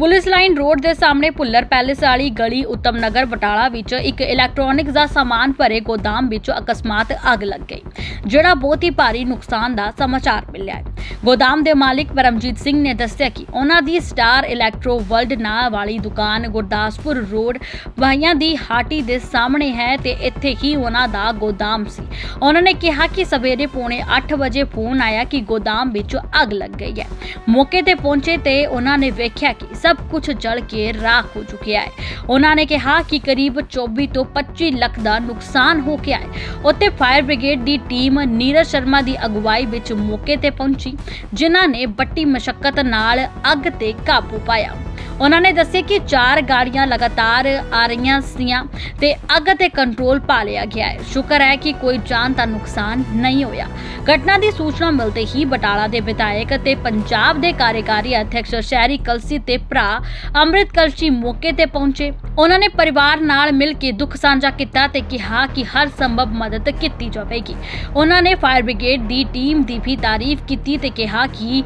Police line road ਦੇ ਸਾਹਮਣੇ Bhullar palace ਵਾਲੀ ਗਲੀ ਉਤਮ ਨਗਰ ਬਟਾਲਾ ਵਿੱਚ ਇੱਕ ਇਲੈਕਟ੍ਰੋਨਿਕਸ ਦਾ ਸਾਮਾਨ ਭਰੇ ਗੋਦਾਮ ਵਿੱਚ ਅਕਸਮਾਤ ਅੱਗ ਲੱਗ ਗਈ, ਜਿਹੜਾ ਬਹੁਤ ਹੀ ਭਾਰੀ ਨੁਕਸਾਨ ਦਾ ਸਮਾਚਾਰ ਮਿਲਿਆ ਹੈ। ਗੋਦਾਮ ਦੇ ਮਾਲਿਕ ਪਰਮਜੀਤ ਸਿੰਘ ਨੇ ਦੱਸਿਆ ਕਿ ਉਹਨਾਂ ਦੀ ਸਟਾਰ ਇਲੈਕਟ੍ਰੋ ਵਰਲਡ ਨਾਂ ਵਾਲੀ ਦੁਕਾਨ ਗੁਰਦਾਸਪੁਰ ਰੋਡ ਵਾਹੀਆਂ ਦੀ ਹਾਟੀ ਦੇ ਸਾਹਮਣੇ ਹੈ ਤੇ ਇੱਥੇ ਹੀ ਉਹਨਾਂ ਦਾ ਗੋਦਾਮ ਸੀ। ਉਹਨਾਂ ਨੇ ਕਿਹਾ ਕਿ ਸਵੇਰੇ ਪੌਣੇ 8 ਵਜੇ ਫੋਨ ਆਇਆ ਕਿ ਗੋਦਾਮ ਵਿੱਚ ਅੱਗ ਲੱਗ ਗਈ ਹੈ। ਮੌਕੇ ਤੇ ਪਹੁੰਚੇ ਤੇ ਉਹਨਾਂ ਨੇ ਵੇਖਿਆ ਕਿ ਸਭ ਕੁਝ ਜਲ ਕੇ ਰਾਖ ਹੋ ਚੁੱਕਿਆ ਹੈ। ਉਹਨਾਂ ਨੇ ਕਿਹਾ ਕਿ ਕਰੀਬ 24 ਤੋਂ 25 ਲੱਖ ਦਾ ਨੁਕਸਾਨ ਹੋ ਗਿਆ ਹੈ। ਉੱਥੇ ਫਾਇਰ ਬ੍ਰਿਗੇਡ ਦੀ ਟੀਮ ਨੀਰਜ ਸ਼ਰਮਾ ਦੀ ਅਗਵਾਈ ਵਿੱਚ ਮੌਕੇ ਤੇ ਪਹੁੰਚੀ, ਜਿਨ੍ਹਾਂ ਨੇ ਬੱਟੀ ਮਸ਼ੱਕਤ ਨਾਲ ਅੱਗ ਤੇ ਕਾਬੂ ਪਾਇਆ। ਉਹਨਾਂ ਨੇ ਦੱਸਿਆ ਕਿ ਚਾਰ ਗਾੜੀਆਂ ਲਗਾਤਾਰ ਆ ਰਹੀਆਂ ਸੀਆਂ ਤੇ ਅੱਗ ਤੇ ਕੰਟਰੋਲ ਪਾ ਲਿਆ ਗਿਆ ਹੈ। ਸ਼ੁਕਰ ਹੈ ਕਿ ਕੋਈ ਜਾਨ ਦਾ ਨੁਕਸਾਨ ਨਹੀਂ ਹੋਇਆ। ਘਟਨਾ ਦੀ ਸੂਚਨਾ ਮਿਲਦੇ ਹੀ ਬਟਾਲਾ ਦੇ ਵਿਧਾਇਕ ਤੇ ਪੰਜਾਬ ਦੇ ਕਾਰਜਕਾਰੀ ਅਧਿਕਸ਼ ਸ਼ਹਿਰੀ ਕਲਸੀ ਤੇ ਭਰਾ ਅੰਮ੍ਰਿਤ ਕਲਸੀ ਮੌਕੇ ਤੇ ਪਹੁੰਚੇ। ਉਹਨਾਂ ਨੇ ਪਰਿਵਾਰ ਨਾਲ ਮਿਲ ਕੇ ਦੁੱਖ ਸਾਂਝਾ ਕੀਤਾ ਤੇ ਕਿਹਾ ਕਿ ਹਰ ਸੰਭਵ ਮਦਦ ਕੀਤੀ ਜਾਵੇਗੀ। ਉਹਨਾਂ ਨੇ ਫਾਇਰ ਬ੍ਰਿਗੇਡ ਦੀ ਟੀਮ ਦੀ ਵੀ ਤਾਰੀਫ ਕੀਤੀ ਤੇ ਕਿਹਾ ਕਿ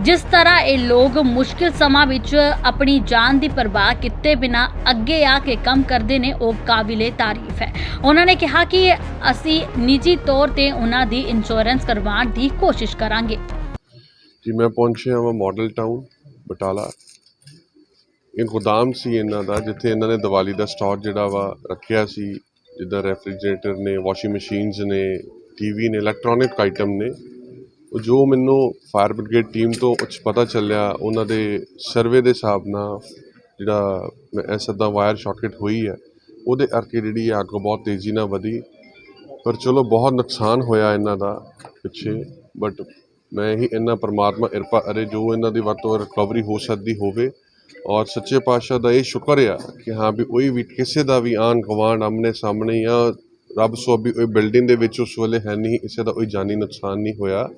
ਜਿਸ ਤਰ੍ਹਾਂ ਇਹ ਲੋਕ ਮੁਸ਼ਕਿਲ ਸਮਾਂ ਵਿੱਚ ਆਪਣੀ ਜਾਨ ਦੀ ਪਰਵਾਹ ਕੀਤੇ ਬਿਨਾ ਅੱਗੇ ਆ ਕੇ ਕੰਮ ਕਰਦੇ ਨੇ, ਉਹ ਕਾਬਿਲੇ ਤਾਰੀਫ ਹੈ। ਉਹਨਾਂ ਨੇ ਕਿਹਾ ਕਿ ਅਸੀਂ ਨਿੱਜੀ ਤੌਰ ਤੇ ਉਹਨਾਂ ਦੀ ਇੰਸ਼ੋਰੈਂਸ ਕਰਵਾਉਣ ਦੀ ਕੋਸ਼ਿਸ਼ ਕਰਾਂਗੇ। ਜੀ, ਮੈਂ ਪਹੁੰਚਿਆ ਹਾਂ ਮਾਡਲ ਟਾਊਨ, ਬਟਾਲਾ। ਇਹ ਗੋਦਾਮ ਸੀ ਇਹਨਾਂ ਦਾ, ਜਿੱਥੇ ਇਹਨਾਂ ਨੇ ਦੀਵਾਲੀ ਦਾ ਸਟਾਕ ਜਿਹੜਾ ਵਾ ਰੱਖਿਆ ਸੀ, ਜਿੱਦਾਂ ਰੈਫਰੀਜਰੇਟਰ ਨੇ, ਵਾਸ਼ਿੰਗ ਮਸ਼ੀਨਸ ਨੇ ਟੀਵੀ ਨੇ ਇਲੈਕਟ੍ਰੋਨਿਕ ਆਈਟਮ ਨੇ। ਉਹ ਜੋ ਮੈਨੂੰ ਫਾਇਰ ਬ੍ਰਿਗੇਡ ਟੀਮ ਤੋਂ ਕੁਛ ਪਤਾ ਚੱਲਿਆ, ਉਹਨਾਂ ਦੇ ਸਰਵੇ ਦੇ ਹਿਸਾਬ ਨਾਲ ਜਿਹੜਾ ਮੈਂ ਇਹ ਵਾਇਰ ਸ਼ਾਰਟਕਟ ਹੋਈ ਹੈ ਉਹਦੇ ਕਰਕੇ ਜਿਹੜੀ ਇਹ ਅੱਗ ਬਹੁਤ ਤੇਜ਼ੀ ਨਾਲ ਵਧੀ। ਪਰ ਚਲੋ ਬਹੁਤ ਨੁਕਸਾਨ ਹੋਇਆ ਇਹਨਾਂ ਦਾ ਪਿੱਛੇ ਬਟ ਮੈਂ ਹੀ ਇਹਨਾਂ ਪਰਮਾਤਮਾ ਕਿਰਪਾ ਅਰੇ ਜੋ ਇਹਨਾਂ ਦੀ ਵੱਧ ਤੋਂ ਰਿਕਵਰੀ ਹੋ ਸਕਦੀ ਹੋਵੇ। ਔਰ ਸੱਚੇ ਪਾਤਸ਼ਾਹ ਦਾ ਇਹ ਸ਼ੁਕਰ ਆ ਕਿ ਹਾਂ ਵੀ ਕੋਈ ਵੀ ਕਿਸੇ ਦਾ ਵੀ ਆਨ ਗਵਾਂਡ ਆਮਨੇ ਸਾਹਮਣੇ ਜਾਂ ਰੱਬ ਸੋਭੀ ਕੋਈ ਬਿਲਡਿੰਗ ਦੇ ਵਿੱਚ ਉਸ ਵੇਲੇ ਹੈ ਨਹੀਂ, ਕਿਸੇ ਦਾ ਕੋਈ ਜਾਨੀ ਨੁਕਸਾਨ ਨਹੀਂ ਹੋਇਆ।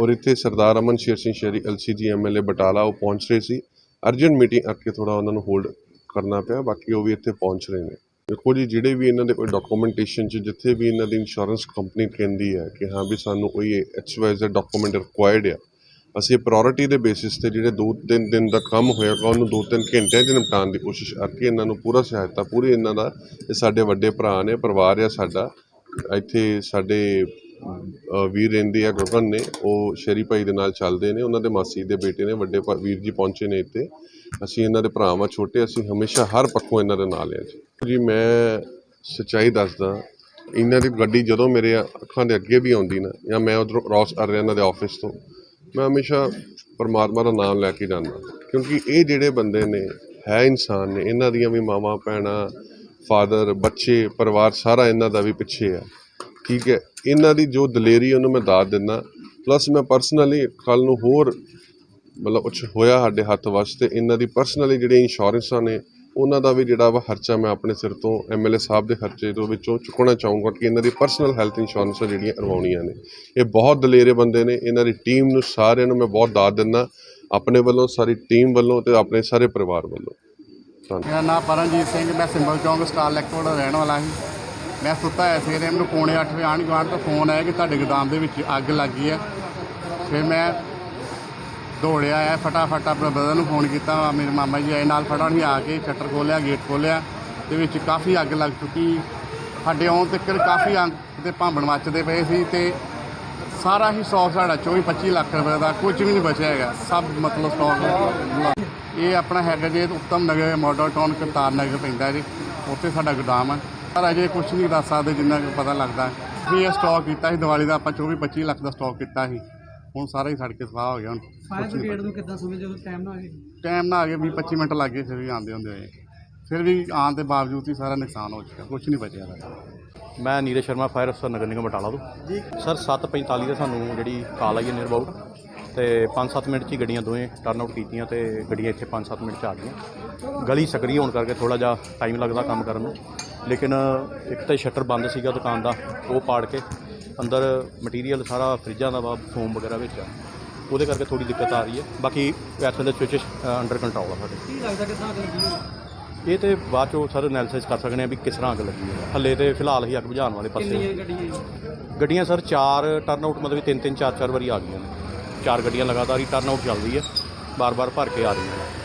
ਔਰ ਇੱਥੇ ਸਰਦਾਰ ਅਮਨ ਸ਼ੇਰ ਸਿੰਘ ਸ਼ੇਰੀ ਐਲਸੀਜੀ ਐਮਐਲਏ ਬਟਾਲਾ, ਉਹ ਪਹੁੰਚ ਰਹੇ ਸੀ। ਅਰਜੈਂਟ ਮੀਟਿੰਗ ਕਰਕੇ ਥੋੜਾ ਉਹਨਾਂ ਨੂੰ ਹੋਲਡ ਕਰਨਾ ਪਿਆ, ਬਾਕੀ ਉਹ ਵੀ ਇੱਥੇ ਪਹੁੰਚ ਰਹੇ ਨੇ। ਦੇਖੋ ਜੀ, ਜਿਹੜੇ ਵੀ ਇਹਨਾਂ ਦੇ ਕੋਈ ਡਾਕੂਮੈਂਟੇਸ਼ਨ 'ਚ, ਜਿੱਥੇ ਵੀ ਇਹਨਾਂ ਦੀ ਇੰਸ਼ੋਰੈਂਸ ਕੰਪਨੀ ਕਹਿੰਦੀ ਹੈ ਕਿ ਹਾਂ ਵੀ ਸਾਨੂੰ ਕੋਈ ਐਕਸਵਾਈਜ਼ ਡਾਕੂਮੈਂਟ ਰਿਕੁਆਇਰਡ ਆ ਅਸੀਂ ਪ੍ਰਾਇੋਰਟੀ ਦੇ ਬੇਸਿਸ ਤੇ ਜਿਹੜੇ ਦੋ ਤਿੰਨ ਦਿਨ ਦਾ ਕੰਮ ਹੋਏਗਾ ਉਹਨੂੰ ਦੋ ਤਿੰਨ ਘੰਟਿਆਂ 'ਚ ਨਿਪਟਾਉਣ ਦੀ ਕੋਸ਼ਿਸ਼ ਕਰਕੇ ਇਹਨਾਂ ਨੂੰ ਪੂਰਾ ਸਹਾਇਤਾ, ਪੂਰੀ ਇਹਨਾਂ ਦਾ, ਇਹ ਸਾਡੇ ਵੱਡੇ ਭਰਾ ਨੇ, ਪਰਿਵਾਰ ਆ ਸਾਡਾ, ਇੱਥੇ ਸਾਡੇ ਵੀਰ ਰਹਿੰਦੇ ਆ, ਗਗਨ ਨੇ, ਉਹ ਸ਼ਰੀ ਭਾਈ ਦੇ ਨਾਲ ਚੱਲਦੇ ਨੇ, ਉਹਨਾਂ ਦੇ ਮਾਸੀ ਦੇ ਬੇਟੇ ਨੇ, ਵੱਡੇ ਵੀਰ ਜੀ ਪਹੁੰਚੇ ਨੇ ਇੱਥੇ, ਅਸੀਂ ਇਹਨਾਂ ਦੇ ਭਰਾਵਾਂ ਛੋਟੇ, ਅਸੀਂ ਹਮੇਸ਼ਾ ਹਰ ਪੱਖੋਂ ਇਹਨਾਂ ਦੇ ਨਾਲ ਆ ਜੀ। ਜੀ, ਮੈਂ ਸੱਚਾਈ ਦੱਸਦਾ, ਇਹਨਾਂ ਦੀ ਗੱਡੀ ਜਦੋਂ ਮੇਰੇ ਅੱਖਾਂ ਦੇ ਅੱਗੇ ਵੀ ਆਉਂਦੀ ਨਾ, ਜਾਂ ਮੈਂ ਉਧਰੋਂ ਕ੍ਰਾਸ ਕਰ ਰਿਹਾ ਇਹਨਾਂ ਦੇ ਆਫਿਸ ਤੋਂ ਮੈਂ ਹਮੇਸ਼ਾ ਪਰਮਾਤਮਾ ਦਾ ਨਾਮ ਲੈ ਕੇ ਜਾਂਦਾ। ਕਿਉਂਕਿ ਇਹ ਜਿਹੜੇ ਬੰਦੇ ਨੇ, ਹੈ ਇਨਸਾਨ ਨੇ, ਇਹਨਾਂ ਦੀਆਂ ਵੀ ਮਾਵਾਂ, ਭੈਣਾਂ, ਫਾਦਰ, ਬੱਚੇ, ਪਰਿਵਾਰ ਸਾਰਾ ਇਹਨਾਂ ਦਾ ਵੀ ਪਿੱਛੇ ਆ। ਠੀਕ ਹੈ, ਇਹਨਾਂ ਦੀ ਜੋ ਦਲੇਰੀ ਉਹਨੂੰ ਮੈਂ ਦਾਤ ਦਿੰਦਾ। ਪਲੱਸ ਮੈਂ ਪਰਸਨਲੀ ਕੱਲ ਨੂੰ ਹੋਰ ਮਤਲਬ ਕੁਛ ਹੋਇਆ ਸਾਡੇ ਹੱਥ ਵਾਸਤੇ, ਇਹਨਾਂ ਦੀ ਪਰਸਨਲੀ ਜਿਹੜੀਆਂ ਇੰਸ਼ੋਰੈਂਸਾਂ ਨੇ ਉਹਨਾਂ ਦਾ ਵੀ ਜਿਹੜਾ ਵਾ ਖਰਚਾ ਮੈਂ ਆਪਣੇ ਸਿਰ ਤੋਂ ਐਮਐਲਏ ਸਾਹਿਬ ਦੇ ਖਰਚੇ ਤੋਂ ਵਿੱਚੋਂ ਚੁੱਕਣਾ ਚਾਹੂੰਗਾ ਕਿ ਇਹਨਾਂ ਦੀ ਪਰਸਨਲ ਹੈਲਥ ਇੰਸ਼ੋਰੈਂਸਾਂ ਜਿਹੜੀਆਂ ਕਰਵਾਉਣੀਆਂ ਨੇ। ਇਹ ਬਹੁਤ ਦਲੇਰੇ ਬੰਦੇ ਨੇ, ਇਹਨਾਂ ਦੀ ਟੀਮ ਨੂੰ ਸਾਰਿਆਂ ਨੂੰ ਮੈਂ ਬਹੁਤ ਦਾਤ ਦਿੰਦਾ, ਆਪਣੇ ਵੱਲੋਂ, ਸਾਰੀ ਟੀਮ ਵੱਲੋਂ ਤੇ ਆਪਣੇ ਸਾਰੇ ਪਰਿਵਾਰ ਵੱਲੋਂ। ਮੇਰਾ ਨਾਮ ਪਰਮਜੀਤ ਸਿੰਘ, ਮੈਂ ਸਿੰਬਲ ਚੌਂਕ ਸਟਾਰ ਲੈਕਟੋਰ ਦਾ ਰਹਿਣ ਵਾਲਾ ਸੀ। ਮੈਂ ਸੁੱਤਾ ਹੋਇਆ ਸਵੇਰੇ, ਮੈਨੂੰ ਪੌਣੇ 8 ਵਜੇ ਆਂਢ ਗੁਆਂਢ ਤੋਂ ਫੋਨ ਆਇਆ ਕਿ ਤੁਹਾਡੇ ਗੋਦਾਮ ਦੇ ਵਿੱਚ ਅੱਗ ਲੱਗ ਗਈ ਹੈ। ਫਿਰ ਮੈਂ ਦੌੜਿਆ ਹੈ, ਫਟਾਫਟ ਆਪਣੇ ਬ੍ਰਦਰ ਨੂੰ ਫੋਨ ਕੀਤਾ, ਮੇਰੇ ਮਾਮਾ ਜੀ ਆਏ ਨਾਲ ਫਟਾਫਟ ਹੀ ਆ ਕੇ ਸ਼ਟਰ ਖੋਲ੍ਹਿਆ, ਗੇਟ ਖੋਲ੍ਹਿਆ ਤੇ ਵਿੱਚ ਕਾਫੀ ਅੱਗ ਲੱਗ ਚੁੱਕੀ। ਸਾਡੇ ਆਉਣ ਤੱਕ ਕਾਫੀ ਅੰਗ ਤੇ ਭਾਂਬਣ ਮੱਚਦੇ ਪਏ ਸੀ ਤੇ ਸਾਰਾ ਹੀ ਸਟਾਕ ਸਾਡਾ 24 25 ਲੱਖ ਰੁਪਏ ਦਾ ਕੁਝ ਵੀ ਨਹੀਂ ਬਚਿਆ ਹੈਗਾ। ਸਭ ਮਤਲਬ ਸਟਾਕ ਇਹ ਆਪਣਾ ਹੈਗਾ ਜੇ ਉੱਤਮ ਨਗਰ ਮਾਡਲ ਟਾਊਨ ਕਰਤਾਰ ਨਗਰ ਪੈਂਦਾ ਜੀ। ਉੱਥੇ ਸਾਡਾ ਗੋਦਾਮ ਹੈ ਪਰ ਅਜੇ ਕੁਝ ਨਹੀਂ ਦੱਸ ਸਕਦੇ ਜਿੰਨਾ ਕੁ ਪਤਾ ਲੱਗਦਾ। ਵੀ ਇਹ ਸਟਾਕ ਕੀਤਾ ਸੀ, ਦੀਵਾਲੀ ਦਾ ਆਪਾਂ 24 25 ਲੱਖ ਦਾ ਸਟਾਕ ਕੀਤਾ ਸੀ। ਹੁਣ ਸਾਰਾ ਹੀ ਸੜ ਕੇ ਸਵਾਹ ਹੋ ਗਿਆ ਹੁਣ। ਫਾਇਰ ਬ੍ਰਿਗੇਡ ਨੂੰ ਕਿੱਦਾਂ ਸਮਝਦੇ ਜਦੋਂ ਟਾਈਮ ਨਾ ਆ ਗਿਆ ਟਾਈਮ ਨਾਲ ਆ ਗਏ 20 25 ਮਿੰਟ ਲੱਗ ਗਏ ਫਿਰ ਵੀ ਆਉਂਦੇ ਹੁੰਦੇ ਹੋਏ। ਫਿਰ ਵੀ ਆਉਣ ਦੇ ਬਾਵਜੂਦ ਹੀ ਸਾਰਾ ਨੁਕਸਾਨ ਹੋ ਚੁੱਕਾ ਕੁਝ ਨਹੀਂ ਬਚਿਆ ਦਾ ਮੈਂ ਨੀਰਜ ਸ਼ਰਮਾ ਫਾਇਰ ਅਫਸਰ ਨਗਰ ਨਿਗਮ ਬਟਾਲਾ ਤੋਂ। ਜੀ। ਸਰ 7:45 ਤੇ ਸਾਨੂੰ ਜਿਹੜੀ ਕਾਲ ਆਈ ਹੈ ਨੀਅਰ ਅਬਾਊਟ ਤੇ 5-7 ਮਿੰਟ 'ਚ ਹੀ ਗੱਡੀਆਂ ਦੋਵੇਂ ਟਰਨ ਆਊਟ ਕੀਤੀਆਂ ਤੇ ਗੱਡੀਆਂ ਇੱਥੇ 5-7 ਮਿੰਟ 'ਚ ਆ ਗਈਆਂ। ਗਲੀ ਸਕਰੀ ਹੋਣ ਕਰਕੇ ਥੋੜਾ ਜਿਹਾ ਟਾਈਮ ਲੱਗਦਾ ਕੰਮ ਕਰਨ ਨੂੰ। ਲੇਕਿਨ ਇੱਕ ਤਾਂ ਸ਼ਟਰ ਬੰਦ ਸੀਗਾ ਦੁਕਾਨ ਦਾ ਉਹ ਪਾੜ ਕੇ ਅੰਦਰ ਮਟੀਰੀਅਲ ਸਾਰਾ ਫਰਿੱਜਾਂ ਦਾ ਵਾ ਫੋਮ ਵਗੈਰਾ ਵਿੱਚ ਆ। ਉਹਦੇ ਕਰਕੇ ਥੋੜੀ ਦਿੱਕਤ ਆ ਰਹੀ ਹੈ। ਬਾਕੀ ਇਸ ਵੇਲੇ ਸਵਿਚ ਅੰਡਰ ਕੰਟਰੋਲ ਆ ਸਾਡੇ। ਕੀ ਲੱਗਦਾ ਕਿ ਅੱਗ ਲੱਗੀ ਹੋਈ? ਇਹ ਤੇ ਬਾਅਦ ਚੋਂ ਸਰ ਐਨਾਲਿਸਿਸ ਕਰ ਸਕਦੇ ਆ ਵੀ ਕਿਸ ਤਰ੍ਹਾਂ ਅੱਗ ਲੱਗੀ ਹੈ। ਹੱਲੇ ਤੇ ਫਿਲਹਾਲ ਹੀ ਅੱਗ ਬੁਝਾਉਣ ਵਾਲੇ ਪਾਸੇ। ਕਿੰਨੀਆਂ ਗੱਡੀਆਂ ਗੱਡੀਆਂ ਸਰ ਚਾਰ ਟਰਨ ਆਊਟ ਮਤਲਬ ਤਿੰਨ ਤਿੰਨ ਚਾਰ ਚਾਰ ਵਾਰੀ ਆ ਗਈਆਂ ਨੇ। ਚਾਰ ਗੱਡੀਆਂ ਲਗਾਤਾਰ ਹੀ ਟਰਨ ਆਊਟ ਚੱਲ ਰਹੀ ਹੈ। ਬਾਰ-ਬਾਰ ਭਰ ਕੇ ਆ ਰਹੀਆਂ ਨੇ।